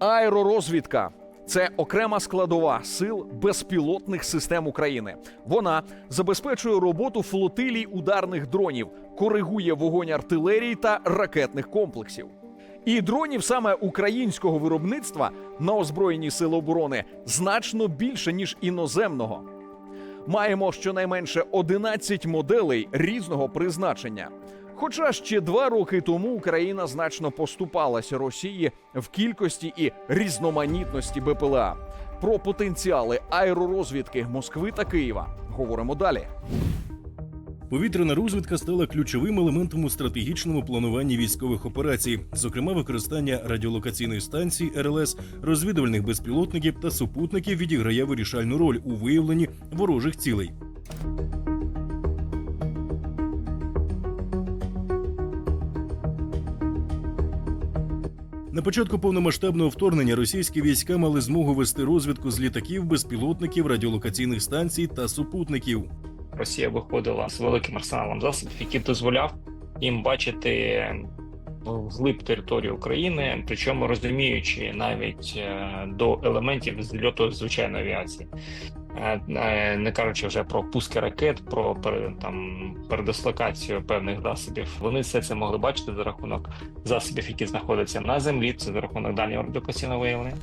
Аеророзвідка це окрема складова сил безпілотних систем України. Вона забезпечує роботу флотилій ударних дронів, коригує вогонь артилерії та ракетних комплексів. І дронів саме українського виробництва на озброєні сили оборони значно більше ніж іноземного. Маємо щонайменше 11 моделей різного призначення. Хоча ще два роки тому Україна значно поступалася Росії в кількості і різноманітності БПЛА. Про потенціали аеророзвідки Москви та Києва говоримо далі. Повітряна розвідка стала ключовим елементом у стратегічному плануванні військових операцій, зокрема використання радіолокаційної станції РЛС, розвідувальних безпілотників та супутників відіграє вирішальну роль у виявленні ворожих цілей. На початку повномасштабного вторгнення російські війська мали змогу вести розвідку з літаків, безпілотників, радіолокаційних станцій та супутників. Росія виходила з великим арсеналом засобів, який дозволяв їм бачити вглиб території України, причому розуміючи навіть е, до елементів зльоту звичайної авіації. Е, е, Не кажучи вже про пуски ракет, про там передислокацію певних засобів, вони все це могли бачити за рахунок засобів, які знаходяться на землі. Це за рахунок дальнього радіокаційного виявлення.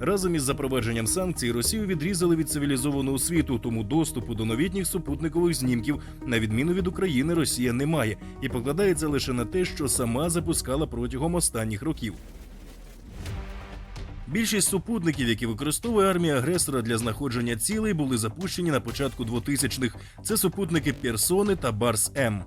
Разом із запровадженням санкцій Росію відрізали від цивілізованого світу, тому доступу до новітніх супутникових знімків, на відміну від України, Росія не має і покладається лише на те, що сама запускала протягом останніх років. Більшість супутників, які використовує армія агресора для знаходження цілей, були запущені на початку 2000-х. Це супутники Персони та Барс М.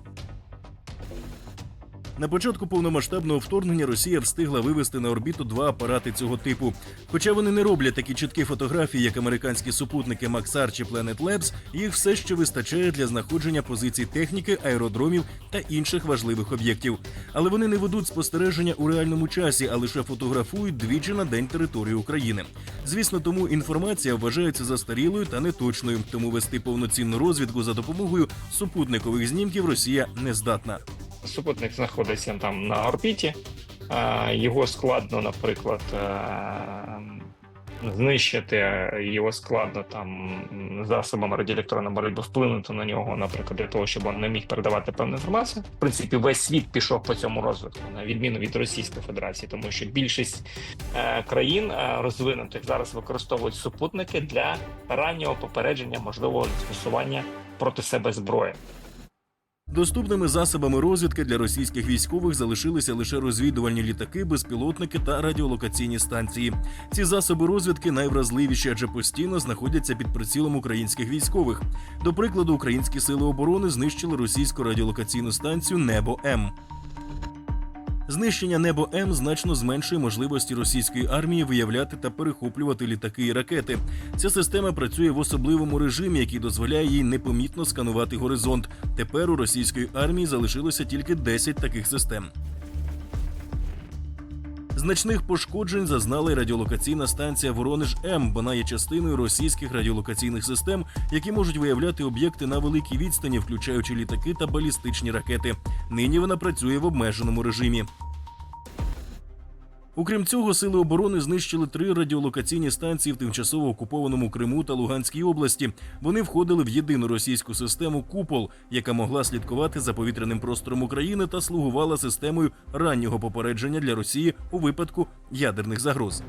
На початку повномасштабного вторгнення Росія встигла вивести на орбіту два апарати цього типу. Хоча вони не роблять такі чіткі фотографії, як американські супутники Maxar чи Planet Labs, їх все ще вистачає для знаходження позицій техніки, аеродромів та інших важливих об'єктів. Але вони не ведуть спостереження у реальному часі, а лише фотографують двічі на день територію України. Звісно, тому інформація вважається застарілою та неточною, тому вести повноцінну розвідку за допомогою супутникових знімків Росія не здатна. Супутник знаходиться там на орбіті, його складно, наприклад, е, знищити, його складно там засобами радіоелектронної боротьби вплинути на нього, наприклад, для того, щоб він не міг передавати певну інформацію. В принципі, весь світ пішов по цьому розвитку, на відміну від Російської Федерації, тому що більшість е, країн е, розвинутих зараз використовують супутники для раннього попередження можливого застосування проти себе зброї. Доступними засобами розвідки для російських військових залишилися лише розвідувальні літаки, безпілотники та радіолокаційні станції. Ці засоби розвідки найвразливіші, адже постійно знаходяться під прицілом українських військових. До прикладу, українські сили оборони знищили російську радіолокаційну станцію Небо М. Знищення небо М значно зменшує можливості російської армії виявляти та перехоплювати літаки і ракети. Ця система працює в особливому режимі, який дозволяє їй непомітно сканувати горизонт. Тепер у російської армії залишилося тільки 10 таких систем. Значних пошкоджень зазнала й радіолокаційна станція Воронеж М. Вона є частиною російських радіолокаційних систем, які можуть виявляти об'єкти на великій відстані, включаючи літаки та балістичні ракети. Нині вона працює в обмеженому режимі. Окрім цього, сили оборони знищили три радіолокаційні станції в тимчасово окупованому Криму та Луганській області. Вони входили в єдину російську систему Купол, яка могла слідкувати за повітряним простором України та слугувала системою раннього попередження для Росії у випадку ядерних загроз.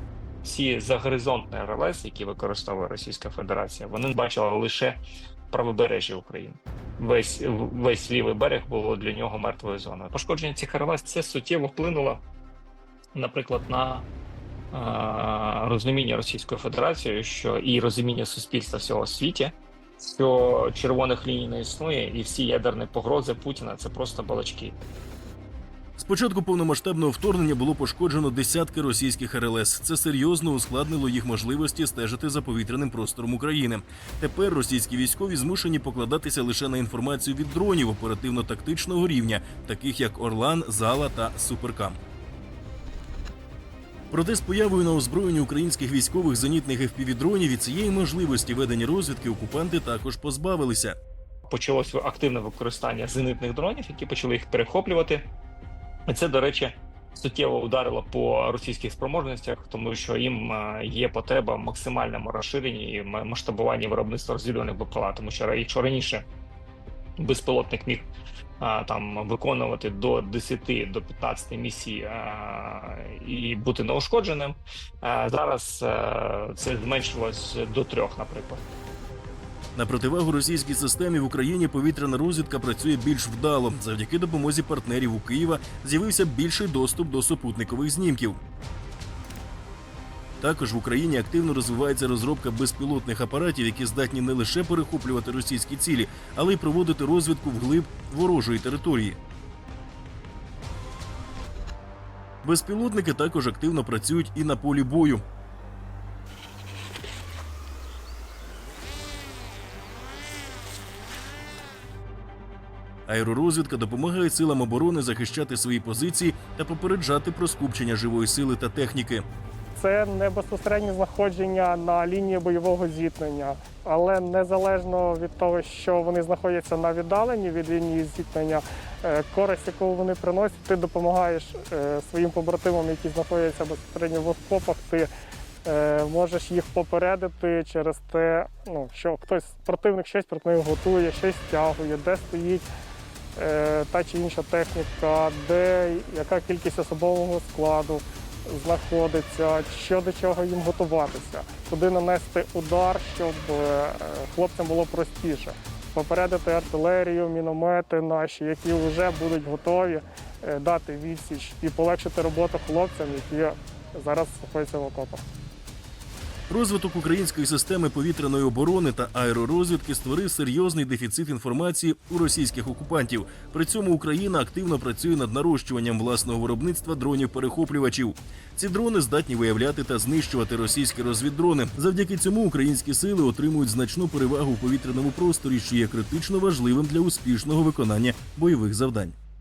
всі загоризонтні РЛС, які використовує Російська Федерація, вони бачили лише правобережжя України. Весь весь лівий берег було для нього мертвою зоною. Пошкодження цих РЛС це суттєво вплинуло, наприклад, на е, розуміння Російської Федерації, що і розуміння суспільства всього світі, що червоних ліній не існує, і всі ядерні погрози Путіна це просто балачки. З початку повномасштабного вторгнення було пошкоджено десятки російських РЛС. Це серйозно ускладнило їх можливості стежити за повітряним простором України. Тепер російські військові змушені покладатися лише на інформацію від дронів оперативно-тактичного рівня, таких як Орлан, Зала та Суперкам. Проте з появою на озброєнні українських військових зенітних FPV-дронів від цієї можливості ведення розвідки окупанти також позбавилися. почалось активне використання зенитних дронів, які почали їх перехоплювати. І це, до речі, суттєво ударило по російських спроможностях, тому що їм е, є потреба в максимальному розширенні і масштабуванні виробництва розвідувальних БПЛА, тому що якщо раніше безпілотник міг там виконувати до 10 до 15 місій і бути неушкодженим. Зараз а, це зменшилось до трьох, наприклад. На противагу російській системі в Україні повітряна розвідка працює більш вдало. Завдяки допомозі партнерів у Києва з'явився більший доступ до супутникових знімків. Також в Україні активно розвивається розробка безпілотних апаратів, які здатні не лише перехоплювати російські цілі, але й проводити розвідку вглиб ворожої території. Безпілотники також активно працюють і на полі бою. Аеророзвідка допомагає силам оборони захищати свої позиції та попереджати про скупчення живої сили та техніки. Це не безпосереднє знаходження на лінії бойового зіткнення, але незалежно від того, що вони знаходяться на віддаленні від лінії зіткнення, е, користь, яку вони приносять, ти допомагаєш е, своїм побратимам, які знаходяться безпосередньо в окопах, ти е, можеш їх попередити через те, ну, що хтось противник щось проти них готує, щось стягує, де стоїть та чи інша техніка, де яка кількість особового складу знаходиться, що до чого їм готуватися, куди нанести удар, щоб е, хлопцям було простіше. Попередити артилерію, міномети наші, які вже будуть готові е, дати відсіч і полегшити роботу хлопцям, які зараз знаходяться в окопах. Розвиток української системи повітряної оборони та аеророзвідки створив серйозний дефіцит інформації у російських окупантів. При цьому Україна активно працює над нарощуванням власного виробництва дронів-перехоплювачів. Ці дрони здатні виявляти та знищувати російські розвіддрони. Завдяки цьому українські сили отримують значну перевагу в повітряному просторі, що є критично важливим для успішного виконання бойових завдань.